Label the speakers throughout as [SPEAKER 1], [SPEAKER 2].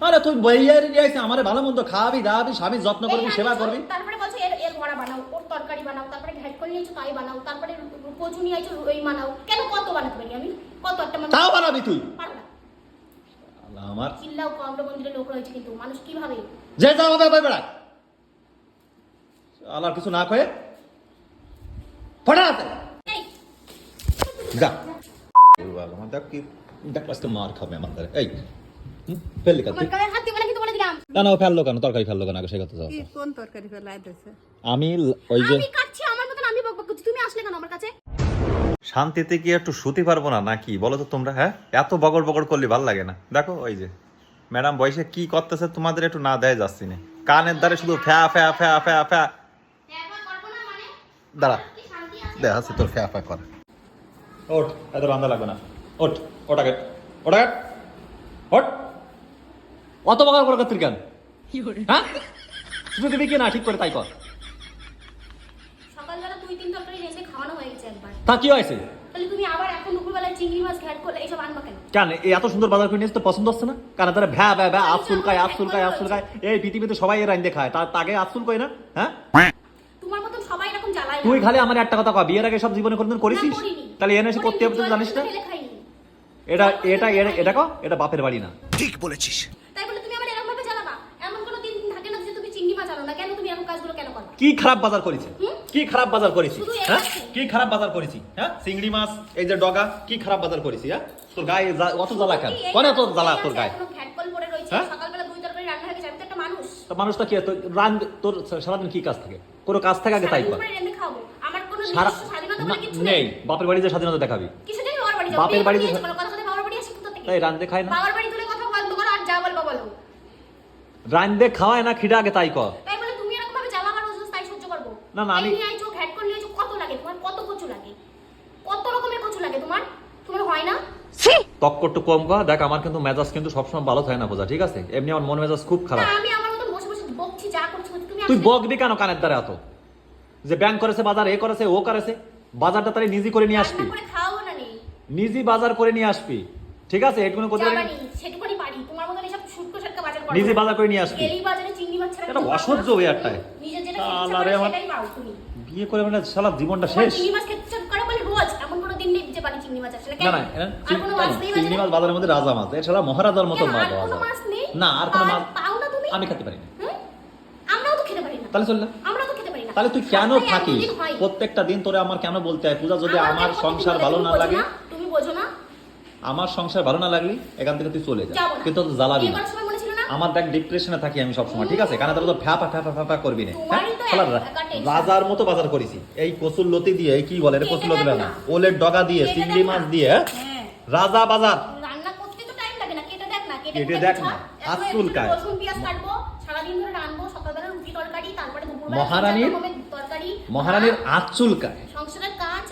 [SPEAKER 1] আরে তুই বইয়ারি নিয়ে আসছিস আমারে ভালো মন্দ খাওয়াবি দাওয়াবি স্বামীর যত্ন করবি সেবা করবি।
[SPEAKER 2] তারপরে বলছো এর এর বড়া বানাও ওর তরকারি বানাও তারপরে ঘ্যাট করে নিয়েছো তাই বানাও তারপরে কচু নিয়ে আইছো ওই বানাও। কেন কত বানাতে পারি আমি? কত একটা মানুষ
[SPEAKER 1] তাও বানাবি তুই? আমার।
[SPEAKER 2] চিল্লাও কমলো মন্দিরে লোক রয়েছে কিন্তু মানুষ কীভাবে?
[SPEAKER 1] যে যা হবে ভাই বেড়া আল্লাহর কিছু না কয়ে। ফটা হাতে।
[SPEAKER 2] এই।
[SPEAKER 1] যা। দেখ কি দেখ আজকে মার খাবে আমার এই। ফেললি কাজ
[SPEAKER 2] আমার গায়ে হাত দিবে না কিন্তু বলে দিলাম
[SPEAKER 1] না না ফেলল কেন? তরকারি ফেলল কেন আগে? সে কথা
[SPEAKER 3] কোন তরকারি ফেলাই
[SPEAKER 1] আমি ওই যে
[SPEAKER 2] আমি কাটছি আমার মতন আমি বকবক করছি। তুমি আসলে কেন আমার কাছে?
[SPEAKER 4] শান্তিতে কি একটু শুতে পারব না নাকি? বলো তো তোমরা হ্যাঁ? এত বগড় বগড় করলে ভালো লাগে না। দেখো ওই যে। ম্যাডাম বয়সে কি করতেছে তোমাদের একটু না দেয় যাচ্ছি না কানের দ্বারে শুধু ফ্যা ফ্যা ফ্যা ফ্যা ফ্যা।
[SPEAKER 2] একবার করব না মানে
[SPEAKER 4] দাঁড়া।
[SPEAKER 2] কি শান্তি আছে
[SPEAKER 4] দেখা আছে তোর ফ্যা ফ্যা কর।
[SPEAKER 1] ওঠ এত লাগবে না। ওঠ ওটাকে ওটাকে ওঠ অত বকার করে করছিস কেন? হ্যাঁ? শুধু দিবি কি না? ঠিক করে তাই কর।
[SPEAKER 2] সকালবেলা দুই তিন তরকারি রেঁধে খাওয়ানো হয়ে গেছে একবার।
[SPEAKER 1] তা কি হয়েছে?
[SPEAKER 2] তাহলে তুমি আবার এখন দুপুরবেলায় চিংড়ি মাছ ঘ্যাট করলে এইসব আনবা কেন?
[SPEAKER 1] কেন? এই এত সুন্দর বাজার করে নিয়েছে তো পছন্দ হচ্ছে না? কারণ তারা ভ্যা ভ্যা ভ্যা আফসুল খায় আফসুল খায় আফসুল খায়। এই পৃথিবীতে সবাই এর আইন খায়। তার তাকে আফসুল কই না? হ্যাঁ?
[SPEAKER 2] তোমার মতন সবাই এরকম জ্বালায়
[SPEAKER 1] তুই খালি আমার একটা কথা কয়। বিয়ের আগে সব জীবনে কোনদিন করেছিস। তাহলে এনে এসে করতে হবে জানিস না। এটা এটা এটা এটা কো এটা বাপের বাড়ি না।
[SPEAKER 2] তাই বলে তুমি আমার এরকম ভাবে জ্বালাবা এমন কোনো দিন থাকে না যে তুমি চিংড়ি মাছ আনো না কেন তুমি এরকম কাজগুলো কেন করো
[SPEAKER 1] কি খারাপ বাজার করেছি? কি খারাপ বাজার করেছি? হ্যাঁ? কি খারাপ বাজার করেছি? হ্যাঁ? চিংড়ি মাছ এই যে ডগা কি খারাপ বাজার করেছি হ্যাঁ? তোর গায়ে অত জ্বালা কেন? কোন এত জ্বালা তোর গায়ে? হ্যাঁ?
[SPEAKER 2] মানুষ।
[SPEAKER 1] তো মানুষটা কি? তোর রান তোর সারাদিন কি কাজ থাকে? কোনো কাজ থাকে আগে তাই কর। সারা নেই। বাপের বাড়ি যে স্বাধীনতা দেখাবি। বাপের বাড়ি যে- তাই রান্ধতে খায় না। রান্ধতে খাওয়ায় না খিদে আগে তাই কর
[SPEAKER 2] তাই বলে তুমি এরকম ভাবে জ্বালা আমার রোজ রোজ তাই সহ্য করব
[SPEAKER 1] না, না, আমি-
[SPEAKER 2] এই নিয়ে আইছো ঘ্যাট করে নিয়েছো কত লাগে তোমার? কত কচু লাগে? কত রকমের কচু লাগে তোমার? তোমার হয় না?
[SPEAKER 1] তক্ক একটু কম কর দেখ আমার কিন্তু মেজাজ কিন্তু সবসময় ভালো থাকে না বোঝা ঠিক আছে? এমনি আমার মন মেজাজ খুব খারাপ।
[SPEAKER 2] আমি আমার মতো বসে বসে বকছি যা করছি তুমি
[SPEAKER 1] তুই বকবি কেন কানের দ্বারা এত? যে ব্যাংক করেছে বাজার এ করেছে ও করেছে বাজারটা তাহলে নিজে করে নিয়ে আসবি। নিজে বাজার করে নিয়ে আসবি ঠিক আছে? এটুকুনি করতে পারি
[SPEAKER 2] সেটুকুনি পারি। তোমার মতন এসব শুটকো সাটকা বাজার করো
[SPEAKER 1] নিজে বাজার করে নিয়ে আসবি।
[SPEAKER 2] গেলি বাজারে চিংড়ি মাছ ছাড়া
[SPEAKER 1] এটা। অসহ্য একটাই।
[SPEAKER 2] নিজে
[SPEAKER 1] শালা আমার- বিয়ে করে মানে সারা জীবনটা শেষ।
[SPEAKER 2] চিংড়ি মাছ খেতে করে বলে রোজ এমন কোনো দিন নেই যে বাড়ি চিংড়ি মাছ আসে না
[SPEAKER 1] চিংড়ি মাছ বাজারের মধ্যে রাজা মাছ এছাড়া মহারাজার মতো মাছ পাওয়া যায় না। আর কোনো মাছ
[SPEAKER 2] পাও না তুমি?
[SPEAKER 1] আমি খেতে পারি না।
[SPEAKER 2] আমরাও তো খেতে পারি না।
[SPEAKER 1] তাহলে চল না।
[SPEAKER 2] আমরাও তো খেতে পারি না।
[SPEAKER 1] তাহলে তুই কেন থাকিস? প্রত্যেকটা দিন তোরে আমার কেন বলতে হয়? পূজা যদি
[SPEAKER 2] আমার
[SPEAKER 1] আমার সংসার ভালো না লাগে
[SPEAKER 2] তুমি বোঝো না।
[SPEAKER 1] আমার সংসার ভালো না লাগলি এখান থেকে তুই চলে যা। কিন্তু জ্বালাবি না। আমার দেখ ডিপ্রেশনে থাকি আমি সবসময় ঠিক আছে? কারণ তাহলে তো ফ্যাপা ফ্যাপা ফ্যাপা করবি না হ্যাঁ। রাজার মতো বাজার করেছি। এই কচুর লতি দিয়ে কি বলে এটা কচুর লতি না। ওলের ডগা দিয়ে চিংড়ি মাছ দিয়ে হ্যাঁ?
[SPEAKER 2] হ্যাঁ।
[SPEAKER 1] রাজা বাজার।
[SPEAKER 2] কেটে দেখ না তারপরে দুপুরবেলা
[SPEAKER 1] মহারানীর- মহারানীর হাত চুলকায়।
[SPEAKER 2] কাজ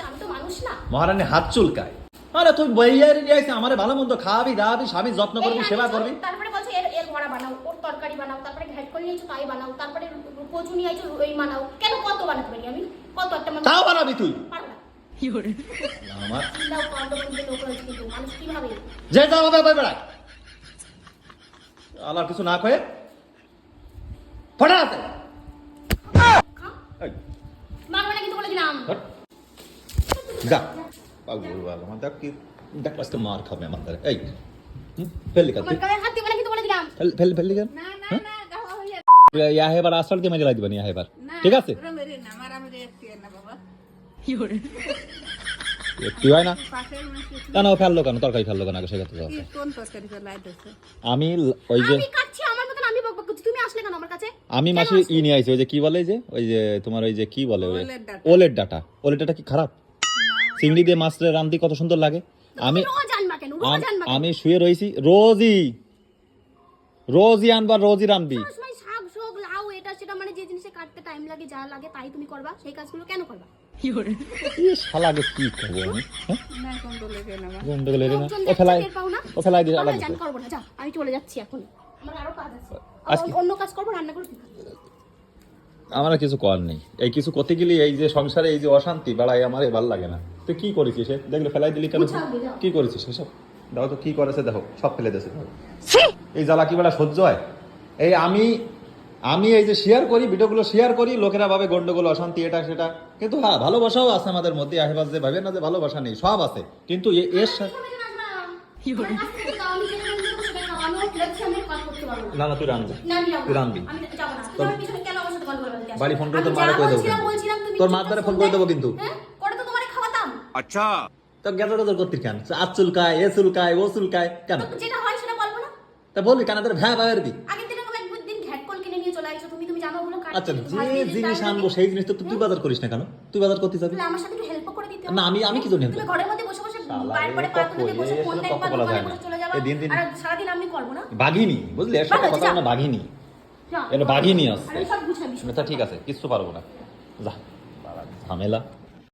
[SPEAKER 1] মহারানীর হাত চুলকায়। আরে তুই বইয়ারি আমারে ভালো মন্দ খাওয়াবি দাওয়াবি স্বামীর যত্ন করবি সেবা করবি
[SPEAKER 2] তারপরে বলছো এর এর বড়া বানাও ওর তরকারি বানাও তারপরে ঘ্যাট করে নিয়েছো তাই বানাও তারপরে কচু নিয়ে আইছো ওই বানাও। কেন কত বানাতে পারি আমি? কত একটা মানুষ
[SPEAKER 1] তাও বানাবি তুই?
[SPEAKER 2] পারব না।
[SPEAKER 1] আমার
[SPEAKER 2] চিল্লাও কন্ড বন্ধে লোক রয়েছে কিন্তু মানুষ কীভাবে?
[SPEAKER 1] যে যা হবে বেড়া আল্লাহর কিছু না কয়ে ফটা হাতে
[SPEAKER 2] মারবে না কিন্তু বলে দিলাম।
[SPEAKER 1] যা। পাগল বাল, আমার দেখ কি দেখ আজকে মার খাবে আমার এই। হুম, ফেললি ফেল ফেল ফেললি কেন
[SPEAKER 3] না না
[SPEAKER 1] হ্যাঁ? ইয়া হেবার আসল কে মেরে দিবেন ইয়া হেবার ঠিক আছে?
[SPEAKER 3] একটু
[SPEAKER 1] হয় না? কেন ফেলল কেন? তরকারি ফেলল কেন আগে? সে কথা যাও।
[SPEAKER 3] কি কোন তরকারি ফেলাই দিছে
[SPEAKER 1] আমি ওই যে
[SPEAKER 2] আমি কাটছি আমার মতন আমি বকবক করছি। তুমি আসলে কেন আমার কাছে?
[SPEAKER 1] আমি
[SPEAKER 2] কেন
[SPEAKER 1] মাসে ই নিয়ে আইছি ওই যে কি বলে যে ওই যে তোমার ওই যে কি বলে ওই
[SPEAKER 3] ওলের ডাটা।
[SPEAKER 1] ওলের ডাটা। কি খারাপ? চিংড়ি দিয়ে মাছটা রান্দি কত সুন্দর লাগে? আমি? আমি শুয়ে রয়েছি রোজই। রোজই আনবা রোজই রানবি।
[SPEAKER 2] সবসময় শাক লাউ এটা সেটা মানে যে জিনিসে কাটতে টাইম লাগে যা লাগে তাই তুমি করবা। সেই কাজগুলো কেন করবা?
[SPEAKER 1] শালাকে কি করব আমি হ্যাঁ?
[SPEAKER 3] আমার
[SPEAKER 1] না ও ফেলাই
[SPEAKER 2] টের পাও না?
[SPEAKER 1] ও ফেলাই দিয়ে আলাদা
[SPEAKER 2] জানি করব না যা আমি চলে যাচ্ছি এখন। আমার আরও কাজ আছে।
[SPEAKER 1] আজকে-
[SPEAKER 2] অন্য কাজ করব রান্না করে
[SPEAKER 1] আমার কিছু করার নেই। এই কিছু করতে গেলে এই যে সংসারে এই যে অশান্তি বাড়াই আমার ভালো লাগে না। তুই কি করেছিস সে দেখলে ফেলাই দিলি কেন? কি করেছিস সেসব দেখো তো কি করেছে দেখো সব ফেলে দিয়েছে দেখো। এই জ্বালা কি বেলা সহ্য হয়? এই আমি আমি এই যে শেয়ার করি ভিডিওগুলো শেয়ার করি লোকেরা ভাবে গন্ডগোল অশান্তি এটা সেটা। কিন্তু হ্যাঁ ভালোবাসাও আছে আমাদের মধ্যে আশেপাশে যে ভাবেন না যে ভালোবাসা নেই সব আছে। কিন্তু এর সাথে না না তুই রানবি তুই রানবি বাড়ি ফোন করে তোর মারে কই দেবো তোর মার দ্বারা ফোন করে দেবো কিন্তু।
[SPEAKER 2] হ্যাঁ? করে তো তোমারে খাওয়াতাম।
[SPEAKER 1] তো গেদর গেদর করতিস কেন? আজ চুলকায় এ চুলকায় ও চুলকায়। কেন
[SPEAKER 2] তো যেটা হয় সেটা বলব না
[SPEAKER 1] তা বলবি কেন তোর ভ্যা ভাবের দি
[SPEAKER 2] আগের দিন আমাকে ঘ্যাটকল কিনে নিয়ে চলে আসছো তুমি তুমি জানো ওগুলো কাটতে
[SPEAKER 1] আচ্ছা যে জিনিস আনব সেই জিনিস তো তুই বাজার করিস না কেন? তুই বাজার করতে যাবি?
[SPEAKER 2] আমার সাথে একটু হেল্প করে দিতে
[SPEAKER 1] না, আমি- আমি কি জন্য
[SPEAKER 2] তুমি ঘরের মধ্যে বসে বসে বাইরে পার্ক বসে ফোন দেখবা চলে যাবা।
[SPEAKER 1] এই দিন দিন-
[SPEAKER 2] আর আমি করব না।
[SPEAKER 1] বুঝলি? এর সাথে কথা। না বাঘিনী।
[SPEAKER 2] যা,
[SPEAKER 1] এটা বাঘিনী আছে
[SPEAKER 2] আমি সব গুছাবি।
[SPEAKER 1] ঠিক আছে কিচ্ছু পারব না। যা। ঝামেলা।